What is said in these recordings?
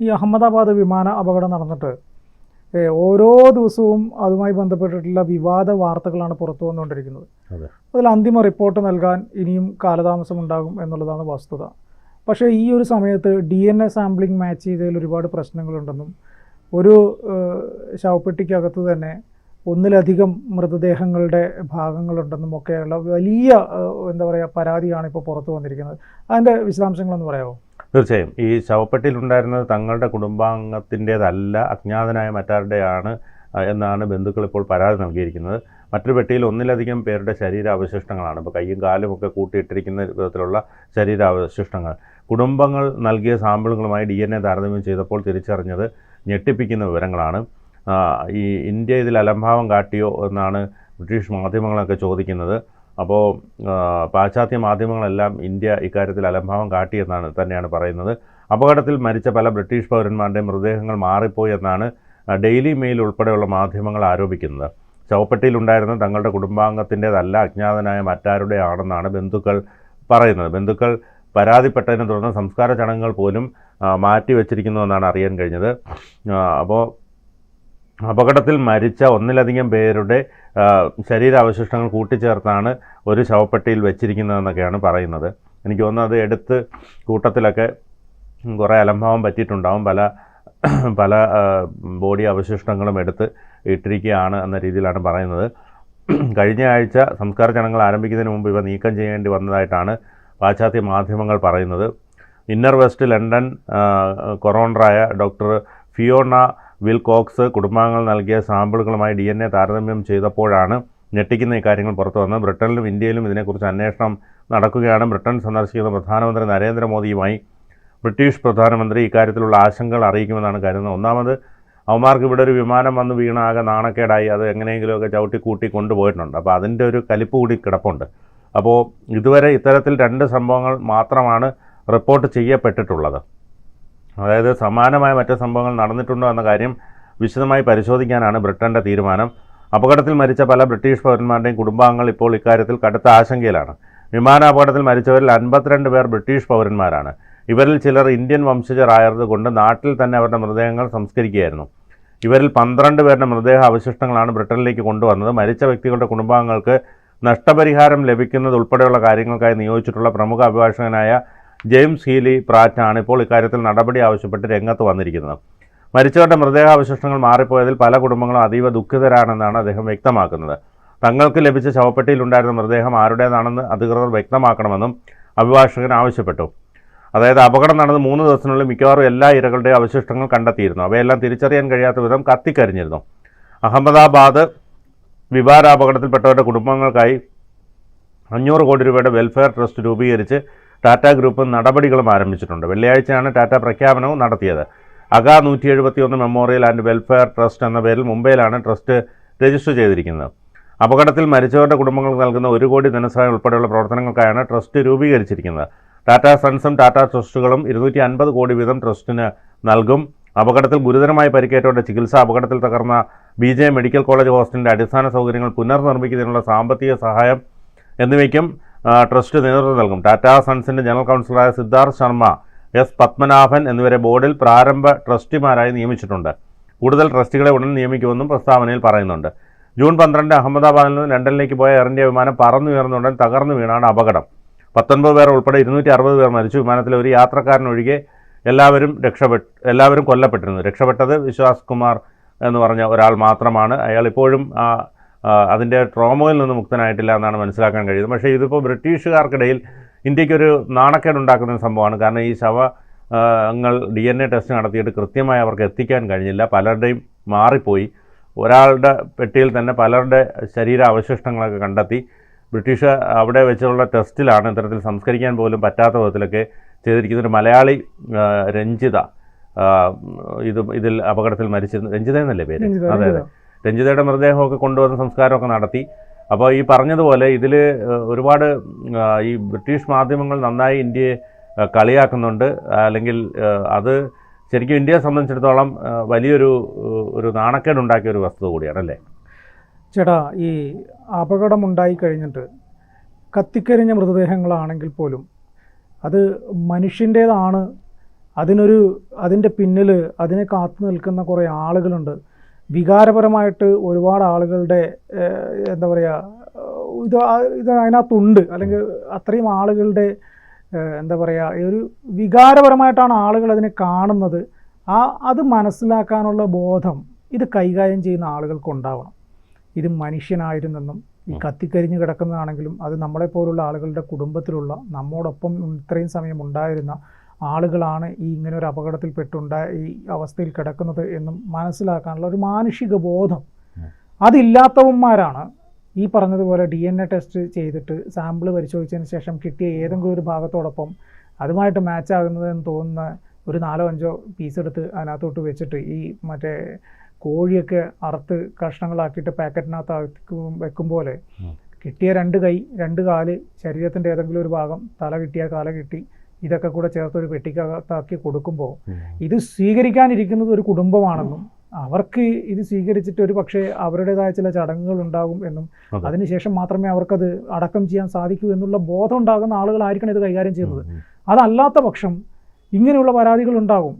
ഈ അഹമ്മദാബാദ് വിമാന അപകടം നടന്നിട്ട് ഓരോ ദിവസവും അതുമായി ബന്ധപ്പെട്ടിട്ടുള്ള വിവാദ വാർത്തകളാണ് പുറത്തു വന്നുകൊണ്ടിരിക്കുന്നത്. അതിൽ അന്തിമ റിപ്പോർട്ട് നൽകാൻ ഇനിയും കാലതാമസം ഉണ്ടാകും എന്നുള്ളതാണ് വസ്തുത. പക്ഷേ ഈ ഒരു സമയത്ത് D N A sampling match ചെയ്തതിൽ ഒരുപാട് പ്രശ്നങ്ങളുണ്ടെന്നും ഒരു ശവപ്പെട്ടിക്കകത്ത് തന്നെ ഒന്നിലധികം മൃതദേഹങ്ങളുടെ ഭാഗങ്ങളുണ്ടെന്നും ഒക്കെയുള്ള വലിയ എന്താ പറയുക പരാതിയാണ് ഇപ്പോൾ പുറത്തു വന്നിരിക്കുന്നത്. അതിന്റെ വിശദാംശങ്ങളൊന്ന് പറയാമോ? തീർച്ചയായും. ഈ ശവപ്പെട്ടിയിലുണ്ടായിരുന്നത് തങ്ങളുടെ കുടുംബാംഗത്തിന്റേതല്ല അജ്ഞാതനായ മറ്റാരുടെയാണ് എന്നാണ് ബന്ധുക്കൾ ഇപ്പോൾ പരാതി നൽകിയിരിക്കുന്നത്. മറ്റൊരു പെട്ടിയിൽ ഒന്നിലധികം പേരുടെ ശരീരാവശിഷ്ടങ്ങളാണ്. ഇപ്പോൾ കൈയും കാലും ഒക്കെ കൂട്ടിയിട്ടിരിക്കുന്ന വിധത്തിലുള്ള ശരീരാവശിഷ്ടങ്ങൾ. കുടുംബങ്ങൾ നൽകിയ സാമ്പിളുകളുമായി ഡി എൻ എ താരതമ്യം ചെയ്തപ്പോൾ തിരിച്ചറിഞ്ഞത് ഞെട്ടിപ്പിക്കുന്ന വിവരങ്ങളാണ്. ഈ ഇന്ത്യ ഇതിൽ അലംഭാവം കാട്ടിയോ എന്നാണ് ബ്രിട്ടീഷ് മാധ്യമങ്ങളൊക്കെ ചോദിക്കുന്നത്. അപ്പോൾ പാശ്ചാത്യ മാധ്യമങ്ങളെല്ലാം ഇന്ത്യ ഇക്കാര്യത്തിൽ അലംഭാവം കാട്ടിയെന്നാണ് തന്നെയാണ് പറയുന്നത്. അപകടത്തിൽ മരിച്ച പല ബ്രിട്ടീഷ് പൗരന്മാരുടെയും മൃതദേഹങ്ങൾ മാറിപ്പോയി എന്നാണ് ഡെയിലി മെയിൽ ഉൾപ്പെടെയുള്ള മാധ്യമങ്ങൾ ആരോപിക്കുന്നത്. ശവപ്പെട്ടിയിലുണ്ടായിരുന്ന തങ്ങളുടെ കുടുംബാംഗത്തിന്റേതല്ല അജ്ഞാതനായ മറ്റാരുടെ ആണെന്നാണ് ബന്ധുക്കൾ പറയുന്നത്. ബന്ധുക്കൾ പരാതിപ്പെട്ടതിനെ തുടർന്ന് സംസ്കാര ചടങ്ങുകൾ പോലും മാറ്റി മാറ്റിവെച്ചിരിക്കുന്നു എന്നാണ് അറിയാൻ കഴിഞ്ഞത്. അപ്പോൾ അപകടത്തിൽ മരിച്ച ഒന്നിലധികം പേരുടെ ശരീരാവശിഷ്ടങ്ങൾ കൂട്ടിച്ചേർത്താണ് ഒരു ശവപ്പെട്ടിയിൽ വെച്ചിരിക്കുന്നതെന്നൊക്കെയാണ് പറയുന്നത്. എനിക്ക് തോന്നുന്നു അത് എടുത്ത് കൂട്ടത്തിലൊക്കെ കുറേ അലംഭാവം പറ്റിയിട്ടുണ്ടാവും. പല പല ബോഡി അവശിഷ്ടങ്ങളും എടുത്ത് ഇട്ടിരിക്കുകയാണ് എന്ന രീതിയിലാണ് പറയുന്നത്. കഴിഞ്ഞ ആഴ്ച സംസ്കാര ചടങ്ങുകൾ ആരംഭിക്കുന്നതിന് മുമ്പ് ഇവ നീക്കം ചെയ്യേണ്ടി വന്നതായിട്ടാണ് പാശ്ചാത്യ മാധ്യമങ്ങൾ പറയുന്നത്. ഇന്നർ വെസ്റ്റ് ലണ്ടൻ കൊറോണറായ ഡോക്ടർ ഫിയോണ വിൽകോക്സ് കുടുംബാംഗങ്ങൾ നൽകിയ സാമ്പിളുകളുമായി ഡി എൻ എ താരതമ്യം ചെയ്തപ്പോഴാണ് ഞെട്ടിക്കുന്ന ഈ കാര്യങ്ങൾ പുറത്തു വന്നത്. ബ്രിട്ടനിലും ഇന്ത്യയിലും ഇതിനെക്കുറിച്ച് അന്വേഷണം നടക്കുകയാണ്. ബ്രിട്ടൻ സന്ദർശിക്കുന്ന പ്രധാനമന്ത്രി നരേന്ദ്രമോദിയുമായി ബ്രിട്ടീഷ് പ്രധാനമന്ത്രി ഇക്കാര്യത്തിലുള്ള ആശങ്കകൾ അറിയിക്കുമെന്നാണ് കരുതുന്നത്. ഒന്നാമത് അവന്മാർക്ക് ഇവിടെ ഒരു വിമാനം വന്ന് വീണാകെ നാണക്കേടായി. അത് എങ്ങനെയെങ്കിലുമൊക്കെ ചവിട്ടി കൂട്ടി കൊണ്ടുപോയിട്ടുണ്ട്. അപ്പോൾ അതിന്റെ ഒരു കലിപ്പ് കൂടി കിടപ്പുണ്ട്. അപ്പോൾ ഇതുവരെ ഇത്തരത്തിൽ രണ്ട് സംഭവങ്ങൾ മാത്രമാണ് റിപ്പോർട്ട് ചെയ്യപ്പെട്ടിട്ടുള്ളത്. അതായത് സമാനമായ മറ്റു സംഭവങ്ങൾ നടന്നിട്ടുണ്ടോ എന്ന കാര്യം വിശദമായി പരിശോധിക്കാനാണ് ബ്രിട്ടന്റെ തീരുമാനം. അപകടത്തിൽ മരിച്ച പല ബ്രിട്ടീഷ് പൗരന്മാരുടെയും കുടുംബാംഗങ്ങൾ ഇപ്പോൾ ഇക്കാര്യത്തിൽ കടുത്ത ആശങ്കയിലാണ്. വിമാനാപകടത്തിൽ മരിച്ചവരിൽ അൻപത്തിരണ്ട് പേർ ബ്രിട്ടീഷ് പൗരന്മാരാണ്. ഇവരിൽ ചിലർ ഇന്ത്യൻ വംശജരായതുകൊണ്ട് നാട്ടിൽ തന്നെ അവരുടെ മൃതദേഹങ്ങൾ സംസ്കരിക്കുകയായിരുന്നു. ഇവരിൽ പന്ത്രണ്ട് പേരുടെ മൃതദേഹ അവശിഷ്ടങ്ങളാണ് ബ്രിട്ടനിലേക്ക് കൊണ്ടുവന്നത്. മരിച്ച വ്യക്തികളുടെ കുടുംബാംഗങ്ങൾക്ക് നഷ്ടപരിഹാരം ലഭിക്കുന്നത് ഉൾപ്പെടെയുള്ള കാര്യങ്ങൾക്കായി നിയോഗിച്ചിട്ടുള്ള പ്രമുഖ അഭിഭാഷകനായ ജെയിംസ് ഹീലി പ്രാറ്റാണ് ഇപ്പോൾ ഇക്കാര്യത്തിൽ നടപടി ആവശ്യപ്പെട്ട് രംഗത്ത് വന്നിരിക്കുന്നത്. മരിച്ചവരുടെ മൃതദേഹാവശിഷ്ടങ്ങൾ മാറിപ്പോയതിൽ പല കുടുംബങ്ങളും അതീവ ദുഃഖിതരാണെന്നാണ് അദ്ദേഹം വ്യക്തമാക്കുന്നത്. തങ്ങൾക്ക് ലഭിച്ച ശവപ്പെട്ടിയിലുണ്ടായിരുന്ന മൃതദേഹം ആരുടേതാണെന്ന് അധികൃതർ വ്യക്തമാക്കണമെന്നും അഭിഭാഷകൻ ആവശ്യപ്പെട്ടു. അതായത് അപകടം നടന്ന് മൂന്ന് ദിവസത്തിനുള്ളിൽ മിക്കവാറും എല്ലാ ഇരകളുടെയും അവശിഷ്ടങ്ങൾ കണ്ടെത്തിയിരുന്നു. അവയെല്ലാം തിരിച്ചറിയാൻ കഴിയാത്ത വിധം കത്തിക്കരിഞ്ഞിരുന്നു. അഹമ്മദാബാദ് വിമാനാപകടത്തിൽപ്പെട്ടവരുടെ കുടുംബങ്ങൾക്കായി അഞ്ഞൂറ് കോടി രൂപയുടെ വെൽഫെയർ ട്രസ്റ്റ് രൂപീകരിച്ച് ടാറ്റ ഗ്രൂപ്പ് നടപടികളും ആരംഭിച്ചിട്ടുണ്ട്. വെള്ളിയാഴ്ചയാണ് ടാറ്റ പ്രഖ്യാപനവും നടത്തിയത്. അഗ നൂറ്റി എഴുപത്തിയൊന്ന് മെമ്മോറിയൽ ആൻഡ് വെൽഫെയർ ട്രസ്റ്റ് എന്ന പേരിൽ മുംബൈയിലാണ് ട്രസ്റ്റ് രജിസ്റ്റർ ചെയ്തിരിക്കുന്നത്. അപകടത്തിൽ മരിച്ചവരുടെ കുടുംബങ്ങൾക്ക് നൽകുന്ന ഒരു കോടി ധനസഹായം ഉൾപ്പെടെയുള്ള പ്രവർത്തനങ്ങൾക്കായാണ് ട്രസ്റ്റ് രൂപീകരിച്ചിരിക്കുന്നത്. ടാറ്റ സൺസും ടാറ്റ ട്രസ്റ്റുകളും ഇരുന്നൂറ്റി അൻപത് കോടി വീതം ട്രസ്റ്റിന് നൽകും. അപകടത്തിൽ ഗുരുതരമായി പരിക്കേറ്റവരുടെ ചികിത്സ അപകടത്തിൽ തകർന്ന ബി ജെ മെഡിക്കൽ കോളേജ് ഹോസ്റ്റലിന്റെ അടിസ്ഥാന സൗകര്യങ്ങൾ പുനർനിർമ്മിക്കുന്നതിനുള്ള സാമ്പത്തിക സഹായം എന്നിവയ്ക്കും ട്രസ്റ്റ് നേതൃത്വം നൽകും. ടാറ്റ സൺസിന്റെ ജനറൽ കൗൺസിലറായ സിദ്ധാർത്ഥ് ശർമ്മ എസ് പത്മനാഭൻ എന്നിവരെ ബോർഡിൽ പ്രാരംഭ ട്രസ്റ്റിമാരായി നിയമിച്ചിട്ടുണ്ട്. കൂടുതൽ ട്രസ്റ്റികളെ ഉടൻ നിയമിക്കുമെന്നും പ്രസ്താവനയിൽ പറയുന്നുണ്ട്. ജൂൺ പന്ത്രണ്ട് അഹമ്മദാബാദിൽ നിന്ന് ലണ്ടനിലേക്ക് പോയ എയർ ഇന്ത്യ വിമാനം പറന്നുയർന്നുടൻ തകർന്നു വീണാണ് അപകടം. പത്തൊൻപത് പേർ ഉൾപ്പെടെ ഇരുന്നൂറ്റി അറുപത് പേർ മരിച്ചു. വിമാനത്തിലെ ഒരു യാത്രക്കാരനൊഴികെ എല്ലാവരും രക്ഷപ്പെട്ട് എല്ലാവരും കൊല്ലപ്പെട്ടിരുന്നു. രക്ഷപ്പെട്ടത് വിശ്വാസ് കുമാർ എന്ന് പറഞ്ഞ ഒരാൾ മാത്രമാണ്. അയാൾ ഇപ്പോഴും അതിന്റെ ട്രോമയിൽ നിന്ന് മുക്തനായിട്ടില്ല എന്നാണ് മനസ്സിലാക്കാൻ കഴിയുന്നത്. പക്ഷേ ഇതിപ്പോൾ ബ്രിട്ടീഷുകാർക്കിടയിൽ ഇന്ത്യക്കൊരു നാണക്കേടുണ്ടാക്കുന്ന സംഭവമാണ്. കാരണം ഈ ശവ ങ്ങൾ ഡി എൻ എ ടെസ്റ്റ് നടത്തിയിട്ട് കൃത്യമായി അവർക്ക് എത്തിക്കാൻ കഴിഞ്ഞില്ല. പലരുടെയും മാറിപ്പോയി. ഒരാളുടെ പെട്ടിയിൽ തന്നെ പലരുടെ ശരീര അവശിഷ്ടങ്ങളൊക്കെ കണ്ടെത്തി. ബ്രിട്ടീഷ് അവിടെ വെച്ചുള്ള ടെസ്റ്റിലാണ് ഇത്തരത്തിൽ സംസ്കരിക്കാൻ പോലും പറ്റാത്ത വിധത്തിലൊക്കെ ചെയ്തിരിക്കുന്ന ഒരു മലയാളി രഞ്ജിത ഇത് ഇതിൽ അപകടത്തിൽ മരിച്ചിരുന്നു രഞ്ജിത എന്നല്ലേ പേര്? അതെ അതെ. രഞ്ജിതയുടെ മൃതദേഹമൊക്കെ കൊണ്ടുവന്ന് സംസ്കാരമൊക്കെ നടത്തി. അപ്പോൾ ഈ പറഞ്ഞതുപോലെ ഇതിൽ ഒരുപാട് ഈ ബ്രിട്ടീഷ് മാധ്യമങ്ങൾ നന്നായി ഇന്ത്യയെ കളിയാക്കുന്നുണ്ട്. അല്ലെങ്കിൽ അത് ശരിക്കും ഇന്ത്യയെ സംബന്ധിച്ചിടത്തോളം വലിയൊരു ഒരു നാണക്കേടുണ്ടാക്കിയ ഒരു വസ്തു കൂടിയാണ് അല്ലേ? ചേട്ടാ ഈ അപകടമുണ്ടായി കഴിഞ്ഞിട്ട് കത്തിക്കരിഞ്ഞ മൃതദേഹങ്ങളാണെങ്കിൽ പോലും അത് മനുഷ്യന്റേതാണ്. അതിനൊരു അതിന്റെ പിന്നിൽ അതിനെ കാത്തു നിൽക്കുന്ന കുറേ ആളുകളുണ്ട്. വികാരപരമായിട്ട് ഒരുപാട് ആളുകളുടെ എന്താ പറയുക ഇത് ഇത് അതിനകത്തുണ്ട്. അല്ലെങ്കിൽ അത്രയും ആളുകളുടെ എന്താ പറയുക ഒരു വികാരപരമായിട്ടാണ് ആളുകൾ അതിനെ കാണുന്നത്. ആ അത് മനസ്സിലാക്കാനുള്ള ബോധം ഇത് കൈകാര്യം ചെയ്യുന്ന ആളുകൾക്ക് ഉണ്ടാവണം. ഇത് മനുഷ്യനായിരുന്നെന്നും ഈ കത്തിക്കരിഞ്ഞ് കിടക്കുന്നതാണെങ്കിലും അത് നമ്മളെപ്പോലുള്ള ആളുകളുടെ കുടുംബത്തിലുള്ള നമ്മോടൊപ്പം ഇത്രയും സമയം ഉണ്ടായിരുന്ന ആളുകളാണ് ഈ ഇങ്ങനെ ഒരു അപകടത്തിൽപ്പെട്ടുണ്ടായ ഈ അവസ്ഥയിൽ കിടക്കുന്നത് എന്നും മനസ്സിലാക്കാനുള്ള ഒരു മാനുഷിക ബോധം. അതില്ലാത്തവന്മാരാണ് ഈ പറഞ്ഞതുപോലെ ഡി എൻ എ ടെസ്റ്റ് ചെയ്തിട്ട് സാമ്പിൾ പരിശോധിച്ചതിന് ശേഷം കിട്ടിയ ഏതെങ്കിലും ഒരു ഭാഗത്തോടൊപ്പം അതുമായിട്ട് മാച്ച് ആകുന്നതെന്ന് തോന്നുന്ന ഒരു നാലോ അഞ്ചോ പീസ് എടുത്ത് അതിനകത്തോട്ട് വെച്ചിട്ട് ഈ മറ്റേ കോഴിയൊക്കെ അറുത്ത് കഷ്ണങ്ങളാക്കിയിട്ട് പാക്കറ്റിനകത്ത് വെക്കും പോലെ കിട്ടിയ രണ്ട് കൈ രണ്ട് കാൽ ശരീരത്തിന്റെ ഏതെങ്കിലും ഒരു ഭാഗം തല കിട്ടിയ കാല കിട്ടി ഇതൊക്കെ കൂടെ ചേർത്ത് ഒരു പെട്ടിക്കകത്താക്കി കൊടുക്കുമ്പോൾ ഇത് സ്വീകരിക്കാനിരിക്കുന്നത് ഒരു കുടുംബമാണെന്നും അവർക്ക് ഇത് സ്വീകരിച്ചിട്ട് ഒരു പക്ഷേ അവരുടേതായ ചില ചടങ്ങുകൾ ഉണ്ടാകും എന്നും അതെ. അതിനുശേഷം മാത്രമേ അവർക്കത് അടക്കം ചെയ്യാൻ സാധിക്കൂ എന്നുള്ള ബോധം ഉണ്ടാകുന്ന ആളുകളായിരിക്കണം ഇത് കൈകാര്യം ചെയ്യുന്നത്. അതല്ലാത്ത പക്ഷം ഇങ്ങനെയുള്ള പരാതികൾ ഉണ്ടാകും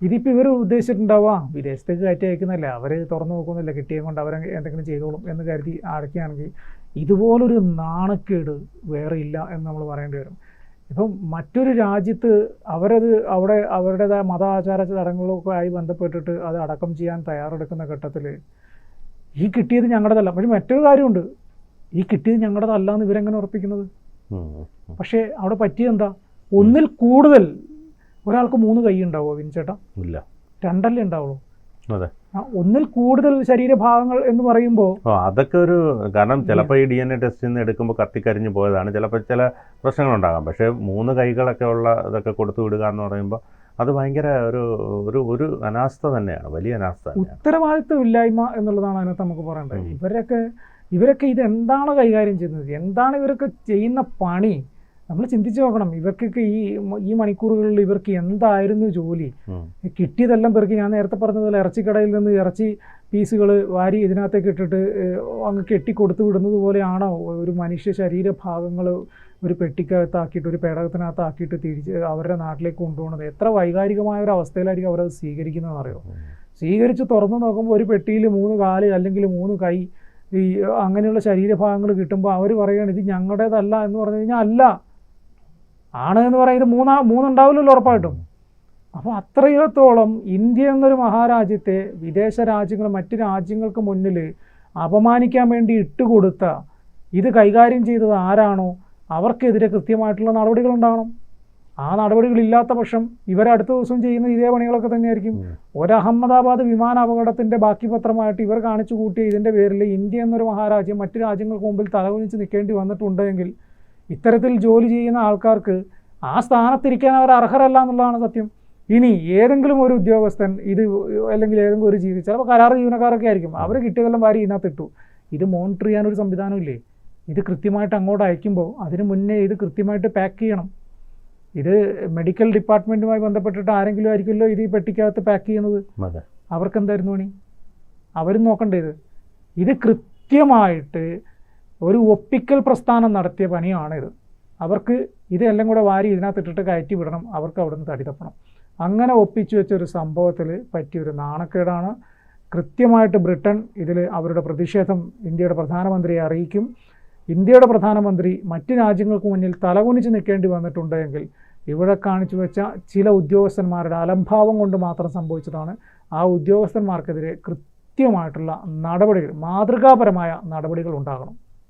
ഇതിപ്പോൾ ഇവർ ഉദ്ദേശിച്ചിട്ടുണ്ടാവുക വിദേശത്തേക്ക് കയറ്റി അയക്കുന്നില്ല അവർ തുറന്നു നോക്കുന്നില്ല കിട്ടിയത് കൊണ്ട് അവർ എന്തെങ്കിലും ചെയ്തോളും എന്ന് കരുതി അടയ്ക്കുകയാണെങ്കിൽ ഇതുപോലൊരു നാണക്കേട് വേറെ ഇല്ല എന്ന് നമ്മൾ പറയേണ്ടി വരും. ഇപ്പം മറ്റൊരു രാജ്യത്ത് അവരത് അവിടെ അവരുടേതായ മതാചാര ചടങ്ങുകളൊക്കെ ആയി ബന്ധപ്പെട്ടിട്ട് അത് അടക്കം ചെയ്യാൻ തയ്യാറെടുക്കുന്ന ഘട്ടത്തിൽ ഈ കിട്ടിയത് ഞങ്ങളുടേതല്ല. പക്ഷെ മറ്റൊരു കാര്യമുണ്ട്. ഈ കിട്ടിയത് ഞങ്ങളുടേതല്ല എന്ന് ഇവരെങ്ങനെ ഉറപ്പിക്കുന്നത്? പക്ഷേ അവിടെ പറ്റിയെന്താ ഒന്നിൽ കൂടുതൽ ഒരാൾക്ക് മൂന്ന് കൈ ഉണ്ടാവുമോ വിൻചേട്ടാ? ഇല്ല. രണ്ടല്ലേ ഉണ്ടാവുള്ളൂ? ഒന്നിൽ കൂടുതൽ ശരീരഭാഗങ്ങൾ എന്ന് പറയുമ്പോൾ അതൊക്കെ ഒരു കാരണം ചിലപ്പോൾ ഈ ഡി എൻ എ ടെസ്റ്റിൽ നിന്ന് എടുക്കുമ്പോൾ കത്തിക്കരിഞ്ഞു പോയതാണ്. ചിലപ്പോൾ ചില പ്രശ്നങ്ങളുണ്ടാകാം. പക്ഷേ മൂന്ന് കൈകളൊക്കെ ഉള്ള ഇതൊക്കെ കൊടുത്തു വിടുക എന്ന് പറയുമ്പോൾ അത് ഭയങ്കര ഒരു ഒരു ഒരു അനാസ്ഥ തന്നെയാണ്. വലിയ അനാസ്ഥ ഉത്തരവാദിത്വമില്ലായ്മ എന്നുള്ളതാണ് അതിനകത്ത് നമുക്ക് പറയേണ്ടത്. ഇവരൊക്കെ ഇവരൊക്കെ ഇത് എന്താണ് കൈകാര്യം ചെയ്യുന്നത്? എന്താണ് ഇവരൊക്കെ ചെയ്യുന്ന പണി? നമ്മൾ ചിന്തിച്ചു നോക്കണം. ഇവർക്കൊക്കെ ഈ ഈ മണിക്കൂറുകളിൽ ഇവർക്ക് എന്തായിരുന്നു ജോലി? കിട്ടിയതെല്ലാം പേർക്ക് ഞാൻ നേരത്തെ പറഞ്ഞതുപോലെ ഇറച്ചിക്കടയിൽ നിന്ന് ഇറച്ചി പീസുകൾ വാരി ഇതിനകത്തേക്ക് ഇട്ടിട്ട് അങ്ങ് കെട്ടി കൊടുത്തു വിടുന്നത് പോലെയാണോ ഒരു മനുഷ്യ ശരീരഭാഗങ്ങൾ ഒരു പെട്ടിക്കകത്താക്കിയിട്ട് ഒരു പേടകത്തിനകത്താക്കിയിട്ട് തിരിച്ച് അവരുടെ നാട്ടിലേക്ക് കൊണ്ടുപോകുന്നത്? എത്ര വൈകാരികമായ ഒരു അവസ്ഥയിലായിരിക്കും അവരത് സ്വീകരിക്കുന്നതെന്ന് അറിയോ സ്വീകരിച്ച് തുറന്നു നോക്കുമ്പോൾ ഒരു പെട്ടിയിൽ മൂന്ന് കാൽ അല്ലെങ്കിൽ മൂന്ന് കൈ ഈ അങ്ങനെയുള്ള ശരീരഭാഗങ്ങൾ കിട്ടുമ്പോൾ അവർ പറയുകയാണ് ഇത് ഞങ്ങളുടേതല്ല എന്ന് പറഞ്ഞു കഴിഞ്ഞാൽ അല്ല ആണ് എന്ന് പറയുന്നത് മൂന്നാ മൂന്നുണ്ടാവില്ലല്ലോ ഉറപ്പായിട്ടും. അപ്പോൾ അത്രയോത്തോളം ഇന്ത്യ എന്നൊരു മഹാരാജ്യത്തെ വിദേശ രാജ്യങ്ങൾ മറ്റു രാജ്യങ്ങൾക്ക് മുന്നിൽ അപമാനിക്കാൻ വേണ്ടി ഇട്ടുകൊടുത്ത ഇത് കൈകാര്യം ചെയ്തത് ആരാണോ അവർക്കെതിരെ കൃത്യമായിട്ടുള്ള നടപടികൾ ഉണ്ടാകണം ആ നടപടികളില്ലാത്ത പക്ഷം ഇവർ അടുത്ത ദിവസം ചെയ്യുന്ന ഇതേ പണികളൊക്കെ തന്നെയായിരിക്കും. ഒരു അഹമ്മദാബാദ് വിമാന അപകടത്തിന്റെ ബാക്കി പത്രമായിട്ട് ഇവർ കാണിച്ചു കൂട്ടിയ ഇതിന്റെ പേരിൽ ഇന്ത്യ എന്നൊരു മഹാരാജ്യം മറ്റു രാജ്യങ്ങൾക്ക് മുമ്പിൽ തലകുനിച്ച് നിൽക്കേണ്ടി വന്നിട്ടുണ്ടെങ്കിൽ ഇത്തരത്തിൽ ജോലി ചെയ്യുന്ന ആൾക്കാർക്ക് ആ സ്ഥാനത്തിരിക്കാൻ അവർ അർഹരല്ല എന്നുള്ളതാണ് സത്യം. ഇനി ഏതെങ്കിലും ഒരു ഉദ്യോഗസ്ഥൻ ഇത് അല്ലെങ്കിൽ ഏതെങ്കിലും ഒരു ജീവി ചിലപ്പോൾ കരാർ ജീവനക്കാരൊക്കെ ആയിരിക്കും. അവർ കിട്ടിയതെല്ലാം വാരി ഇതിനകത്ത് ഇട്ടു. ഇത് മോണിറ്റർ ചെയ്യാനൊരു സംവിധാനമില്ലേ ഇത് കൃത്യമായിട്ട് അങ്ങോട്ട് അയക്കുമ്പോൾ അതിന് മുന്നേ ഇത് കൃത്യമായിട്ട് പാക്ക് ചെയ്യണം. ഇത് മെഡിക്കൽ ഡിപ്പാർട്ട്മെന്റുമായി ബന്ധപ്പെട്ടിട്ട് ആരെങ്കിലും ആയിരിക്കുമല്ലോ ഇത് ഈ പെട്ടിക്കകത്ത് പാക്ക് ചെയ്യുന്നത്? അതെ. അവർക്ക് എന്തായിരുന്നു പണി? അവരും നോക്കണ്ടേ ഇത്? ഇത് കൃത്യമായിട്ട് ഒരു ഒപ്പിക്കൽ പ്രസ്ഥാനം നടത്തിയ പണിയാണിത്. അവർക്ക് ഇതെല്ലാം കൂടെ വാരി ഇതിനകത്ത് ഇട്ടിട്ട് കയറ്റി വിടണം. അവർക്ക് അവിടുന്ന് തടിതപ്പണം. അങ്ങനെ ഒപ്പിച്ചു വെച്ച ഒരു സംഭവത്തിൽ പറ്റിയൊരു നാണക്കേടാണ്. കൃത്യമായിട്ട് ബ്രിട്ടൻ ഇതിൽ അവരുടെ പ്രതിഷേധം ഇന്ത്യയുടെ പ്രധാനമന്ത്രിയെ അറിയിക്കും. ഇന്ത്യയുടെ പ്രധാനമന്ത്രി മറ്റ് രാജ്യങ്ങൾക്ക് മുന്നിൽ തലകുനിച്ച് നിൽക്കേണ്ടി വന്നിട്ടുണ്ടെങ്കിൽ ഇവിടെ കാണിച്ചു വെച്ച ചില ഉദ്യോഗസ്ഥന്മാരുടെ അലംഭാവം കൊണ്ട് മാത്രം സംഭവിച്ചതാണ്. ആ ഉദ്യോഗസ്ഥന്മാർക്കെതിരെ കൃത്യമായിട്ടുള്ള നടപടികൾ മാതൃകാപരമായ നടപടികൾ ഉണ്ടാകണം.